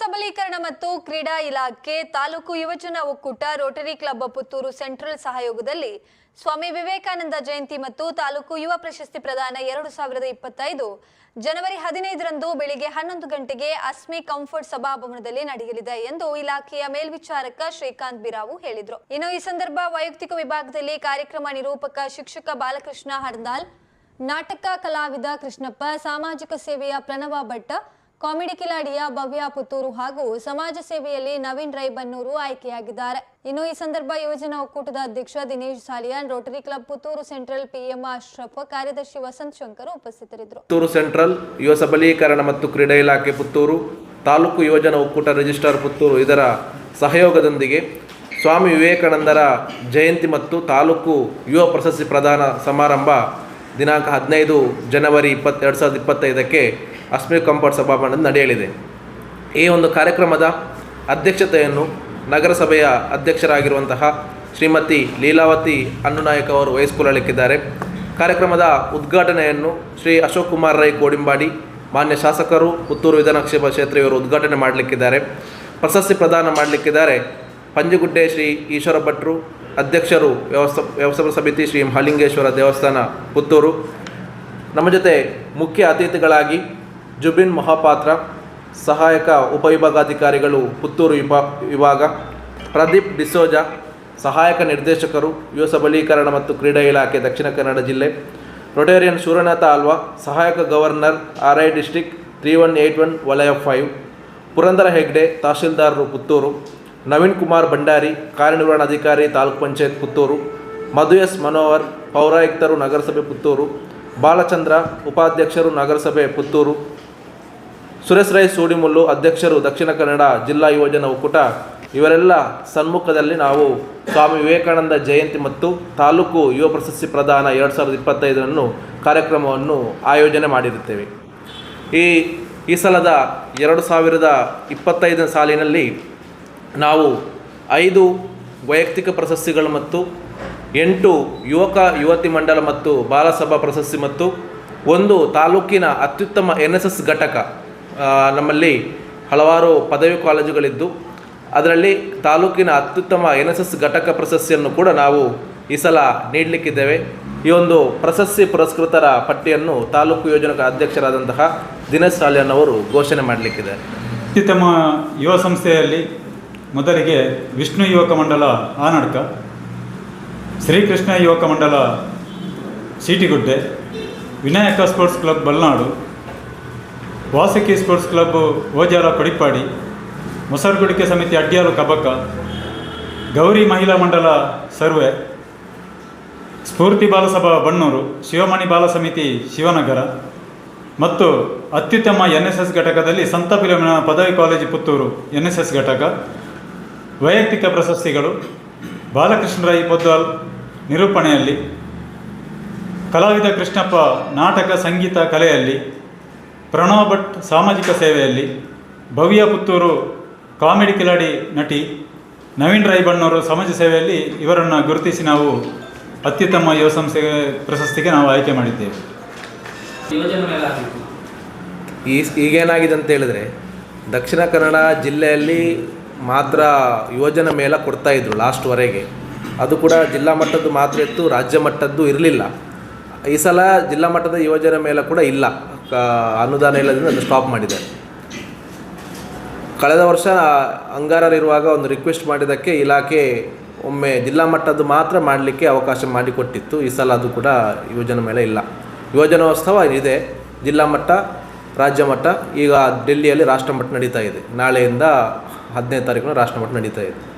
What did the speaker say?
ಸಬಲೀಕರಣ ಮತ್ತು ಕ್ರೀಡಾ ಇಲಾಖೆ ತಾಲೂಕು ಯುವಜನ ಒಕ್ಕೂಟ ರೋಟರಿ ಕ್ಲಬ್ ಪುತ್ತೂರು ಸೆಂಟ್ರಲ್ ಸಹಯೋಗದಲ್ಲಿ ಸ್ವಾಮಿ ವಿವೇಕಾನಂದ ಜಯಂತಿ ಮತ್ತು ತಾಲೂಕು ಯುವ ಪ್ರಶಸ್ತಿ ಪ್ರದಾನ ಎರಡು ಸಾವಿರದ ಇಪ್ಪತ್ತೈದು ಜನವರಿ ಹದಿನೈದರಂದು ಬೆಳಿಗ್ಗೆ ಹನ್ನೊಂದು ಗಂಟೆಗೆ ಅಸ್ಮಿ ಕಂಫರ್ಟ್ ಸಭಾಭವನದಲ್ಲಿ ನಡೆಯಲಿದೆ ಎಂದು ಇಲಾಖೆಯ ಮೇಲ್ವಿಚಾರಕ ಶ್ರೀಕಾಂತ್ ಬಿರಾವು ಹೇಳಿದರು. ಇನ್ನು ಈ ಸಂದರ್ಭ ವೈಯಕ್ತಿಕ ವಿಭಾಗದಲ್ಲಿ ಕಾರ್ಯಕ್ರಮ ನಿರೂಪಕ ಶಿಕ್ಷಕ ಬಾಲಕೃಷ್ಣ ಹರ್ದಾಲ್ ನಾಟಕ ಕಲಾವಿದ ಕೃಷ್ಣಪ್ಪ, ಸಾಮಾಜಿಕ ಸೇವೆಯ ಪ್ರಣವ ಭಟ್ಟ ಕಾಮಿಡಿ ಕಿಲಾಡಿಯ ಭವ್ಯ ಪುತ್ತೂರು ಹಾಗೂ ಸಮಾಜ ಸೇವೆಯಲ್ಲಿ ನವೀನ್ ರೈ ಬನ್ನೂರು ಆಯ್ಕೆಯಾಗಿದ್ದಾರೆ. ಇನ್ನು ಈ ಸಂದರ್ಭ ಯೋಜನಾ ಒಕ್ಕೂಟದ ಅಧ್ಯಕ್ಷ Dinesh Saliyan, rotary club Puttur central PM Ashraf, ಕಾರ್ಯದರ್ಶಿ ವಸಂತ್ ಶಂಕರ್ ಉಪಸ್ಥಿತರಿದ್ದರು. ಪುತ್ತೂರು ಸೆಂಟ್ರಲ್ ಯುವ ಸಬಲೀಕರಣ ಮತ್ತು ಕ್ರೀಡಾ ಇಲಾಖೆ ಪುತ್ತೂರು, ತಾಲೂಕು ಯೋಜನಾ ಒಕ್ಕೂಟ ರಿಜಿಸ್ಟ್ರಾರ್ ಪುತ್ತೂರು ಇದರ ಸಹಯೋಗದೊಂದಿಗೆ ಸ್ವಾಮಿ ವಿವೇಕಾನಂದರ ಜಯಂತಿ ಮತ್ತು ತಾಲೂಕು ಯುವ ಪ್ರಶಸ್ತಿ ಪ್ರದಾನ ಸಮಾರಂಭ ದಿನಾಂಕ ಹದಿನೈದು ಜನವರಿ ಇಪ್ಪತ್ತು ಎರಡು ಸಾವಿರದ ಇಪ್ಪತ್ತೈದಕ್ಕೆ ಅಸ್ಮಿ ಕಂಪೌಂಡ್ ಸಭಾಭವನದಲ್ಲಿ ನಡೆಯಲಿದೆ. ಈ ಒಂದು ಕಾರ್ಯಕ್ರಮದ ಅಧ್ಯಕ್ಷತೆಯನ್ನು ನಗರಸಭೆಯ ಅಧ್ಯಕ್ಷರಾಗಿರುವಂತಹ ಶ್ರೀಮತಿ ಲೀಲಾವತಿ ಅನ್ನುನಾಯಕ್ ಅವರು ವಹಿಸಿಕೊಳ್ಳಲಿಕ್ಕಿದ್ದಾರೆ. ಕಾರ್ಯಕ್ರಮದ ಉದ್ಘಾಟನೆಯನ್ನು ಶ್ರೀ ಅಶೋಕ್ ಕುಮಾರ್ ರೈ ಕೋಡಿಂಬಾಡಿ, ಮಾನ್ಯ ಶಾಸಕರು, ಪುತ್ತೂರು ವಿಧಾನಕ್ಷೇಪ ಕ್ಷೇತ್ರ ಇವರು ಉದ್ಘಾಟನೆ ಮಾಡಲಿಕ್ಕಿದ್ದಾರೆ. ಪ್ರಶಸ್ತಿ ಪ್ರದಾನ ಮಾಡಲಿಕ್ಕಿದ್ದಾರೆ. ಪಂಜುಗುಡ್ಡೆ ಶ್ರೀ ಈಶ್ವರ ಭಟ್ರು ಅಧ್ಯಕ್ಷರು ವ್ಯವಸ್ಥಾ ವ್ಯವಸ್ಥಾಪಕ ಸಮಿತಿ ಶ್ರೀ ಮಹಾಲಿಂಗೇಶ್ವರ ದೇವಸ್ಥಾನ, ಪುತ್ತೂರು. ನಮ್ಮ ಜೊತೆ ಮುಖ್ಯ ಅತಿಥಿಗಳಾಗಿ ಜುಬಿನ್ ಮಹಾಪಾತ್ರ, ಸಹಾಯಕ ಉಪವಿಭಾಗಾಧಿಕಾರಿಗಳು ಪುತ್ತೂರು ವಿಭಾ, ವಿಭಾಗ, ಪ್ರದೀಪ್ ಡಿಸೋಜ, ಸಹಾಯಕ ನಿರ್ದೇಶಕರು, ಯುವ ಸಬಲೀಕರಣ ಮತ್ತು ಕ್ರೀಡಾ ಇಲಾಖೆ ದಕ್ಷಿಣ ಕನ್ನಡ ಜಿಲ್ಲೆ, ರೊಟೇರಿಯನ್ ಶೂರನಾಥ ಆಲ್ವಾ ಸಹಾಯಕ governor R I district three one eight one ವಲಯ ಫೈವ್, ಪುರಂದರ ಹೆಗ್ಡೆ, ತಹಶೀಲ್ದಾರರು ಪುತ್ತೂರು. ನವೀನ್ ಕುಮಾರ್ ಭಂಡಾರಿ ಕಾರ್ಯನಿರ್ವಹಣಾಧಿಕಾರಿ ತಾಲೂಕು ಪಂಚಾಯತ್ ಪುತ್ತೂರು, ಮಧು ಎಸ್ ಮನೋಹರ್, ಪೌರಾಯುಕ್ತರು ನಗರಸಭೆ ಪುತ್ತೂರು, ಬಾಲಚಂದ್ರ, ಉಪಾಧ್ಯಕ್ಷರು ನಗರಸಭೆ ಪುತ್ತೂರು, ಸುರೇಶ್ ರೈ, ಸೂಡಿಮುಲ್ಲು, ಅಧ್ಯಕ್ಷರು ದಕ್ಷಿಣ ಕನ್ನಡ ಜಿಲ್ಲಾ ಯೋಜನಾ ಒಕ್ಕೂಟ. ಇವರೆಲ್ಲ ಸನ್ಮುಖದಲ್ಲಿ ನಾವು ಸ್ವಾಮಿ ವಿವೇಕಾನಂದ ಜಯಂತಿ ಮತ್ತು ತಾಲೂಕು ಯುವ ಪ್ರಶಸ್ತಿ ಪ್ರದಾನ ಎರಡು ಸಾವಿರದ ಇಪ್ಪತ್ತೈದರನ್ನು ಕಾರ್ಯಕ್ರಮವನ್ನು ಆಯೋಜನೆ ಮಾಡಿರುತ್ತೇವೆ. ಈ ಈ ಸಲದ ಎರಡು ಸಾವಿರದ ಇಪ್ಪತ್ತೈದನೇ ಸಾಲಿನಲ್ಲಿ ನಾವು ಐದು ವೈಯಕ್ತಿಕ ಪ್ರಶಸ್ತಿಗಳು ಮತ್ತು ಎಂಟು ಯುವಕ ಯುವತಿ ಮಂಡಲ ಮತ್ತು ಬಾಲಸಭಾ ಪ್ರಶಸ್ತಿ ಮತ್ತು ಒಂದು ತಾಲೂಕಿನ ಅತ್ಯುತ್ತಮ ಎನ್ ಎಸ್ ಎಸ್ ಘಟಕ ನಮ್ಮಲ್ಲಿ ಹಲವಾರು ಪದವಿ ಕಾಲೇಜುಗಳಿದ್ದು, ಅದರಲ್ಲಿ ತಾಲೂಕಿನ ಅತ್ಯುತ್ತಮ ಎನ್ ಎಸ್ ಎಸ್ ಘಟಕ ಪ್ರಶಸ್ತಿಯನ್ನು ಕೂಡ ನಾವು ಈ ಸಲ ನೀಡಲಿಕ್ಕಿದ್ದೇವೆ. ಈ ಒಂದು ಪ್ರಶಸ್ತಿ ಪುರಸ್ಕೃತರ ಪಟ್ಟಿಯನ್ನು ತಾಲೂಕು ಯೋಜನಾ ಅಧ್ಯಕ್ಷರಾದಂತಹ ದಿನೇಶ್ ಸಾಲಿಯನ್ ಅವರು ಘೋಷಣೆ ಮಾಡಲಿಕ್ಕಿದೆ ಅತ್ಯುತ್ತಮ ಯುವ ಸಂಸ್ಥೆಯಲ್ಲಿ ಮೊದಲಿಗೆ ವಿಷ್ಣು ಯುವಕ ಮಂಡಲ ಆನಡ್ಕ ಶ್ರೀಕೃಷ್ಣ ಯುವಕ ಮಂಡಲ Seetigudde, Vinayaka sports club Balnadu, Vasaki sports club Ojala Padipadi ಮೊಸರುಗುಡಿಕೆ ಸಮಿತಿ ಅಡ್ಡಿಯಾಲು ಕಬಕ, ಗೌರಿ ಮಹಿಳಾ ಮಂಡಲ ಸರ್ವೆ, ಸ್ಫೂರ್ತಿ ಬಾಲಸಭಾ ಬಣ್ಣೂರು, ಶಿವಮಣಿ ಬಾಲ ಸಮಿತಿ ಶಿವನಗರ, ಮತ್ತು ಅತ್ಯುತ್ತಮ ಎನ್ ಎಸ್ ಎಸ್ ಘಟಕದಲ್ಲಿ ಸಂತ ಪದವಿ college Puttur N S S ಘಟಕ. ವೈಯಕ್ತಿಕ ಪ್ರಶಸ್ತಿಗಳು ಬಾಲಕೃಷ್ಣರಾಯ್ ಪೊದ್ವಾಲ್ ನಿರೂಪಣೆಯಲ್ಲಿ, ಕಲಾವಿದ ಕೃಷ್ಣಪ್ಪ ನಾಟಕ ಸಂಗೀತ ಕಲೆಯಲ್ಲಿ, ಪ್ರಣವ್ ಭಟ್ ಸಾಮಾಜಿಕ ಸೇವೆಯಲ್ಲಿ, ಭವ್ಯ ಪುತ್ತೂರು ಕಾಮಿಡಿ ಕಿಲಾಡಿ ನಟಿ ನವೀನ್ ರಾಯ್ ಬಣ್ಣವರು ಸಮಾಜ ಸೇವೆಯಲ್ಲಿ ಇವರನ್ನು ಗುರುತಿಸಿ ನಾವು ಅತ್ಯುತ್ತಮ ಯುವ ಸಂಸ್ಥೆ ಪ್ರಶಸ್ತಿಗೆ ನಾವು ಆಯ್ಕೆ ಮಾಡಿದ್ದೇವೆ. ಈಗೇನಾಗಿದೆ ಅಂತ ಹೇಳಿದ್ರೆ ದಕ್ಷಿಣ ಕನ್ನಡ ಜಿಲ್ಲೆಯಲ್ಲಿ ಮಾತ್ರ ಯೋಜನೆ ಮೇಲೆ ಕೊಡ್ತಾ ಇದ್ರು ಲಾಸ್ಟ್ವರೆಗೆ ಅದು ಕೂಡ ಜಿಲ್ಲಾ ಮಟ್ಟದ್ದು ಮಾತ್ರ ಇತ್ತು, ರಾಜ್ಯ ಮಟ್ಟದ್ದು ಇರಲಿಲ್ಲ. ಈ ಸಲ ಜಿಲ್ಲಾ ಮಟ್ಟದ ಯೋಜನೆ ಮೇಲೆ ಕೂಡ ಇಲ್ಲ. ಅನುದಾನ ಇಲ್ಲದಿಂದ ಅದು ಸ್ಟಾಪ್ ಮಾಡಿದ್ದಾರೆ. ಕಳೆದ ವರ್ಷ ಅಂಗಾರರಿರುವಾಗ ಒಂದು ರಿಕ್ವೆಸ್ಟ್ ಮಾಡಿದ್ದಕ್ಕೆ ಇಲಾಖೆ ಒಮ್ಮೆ ಜಿಲ್ಲಾ ಮಟ್ಟದ್ದು ಮಾತ್ರ ಮಾಡಲಿಕ್ಕೆ ಅವಕಾಶ ಮಾಡಿಕೊಟ್ಟಿತ್ತು. ಈ ಸಲ ಅದು ಕೂಡ ಯೋಜನೆ ಮೇಲೆ ಇಲ್ಲ. ಯೋಜನೋತ್ಸವ ಇದೆ. ಜಿಲ್ಲಾ ಮಟ್ಟ, ರಾಜ್ಯ ಮಟ್ಟ, ಈಗ ಡೆಲ್ಲಿಯಲ್ಲಿ ರಾಷ್ಟ್ರ ಮಟ್ಟ ನಡೀತಾ ಇದೆ. ನಾಳೆಯಿಂದ ಹದಿನೈದು ತಾರೀಕು ರಾಷ್ಟ್ರಮಟ್ಟ ನಡೀತಾ ಇದೆ.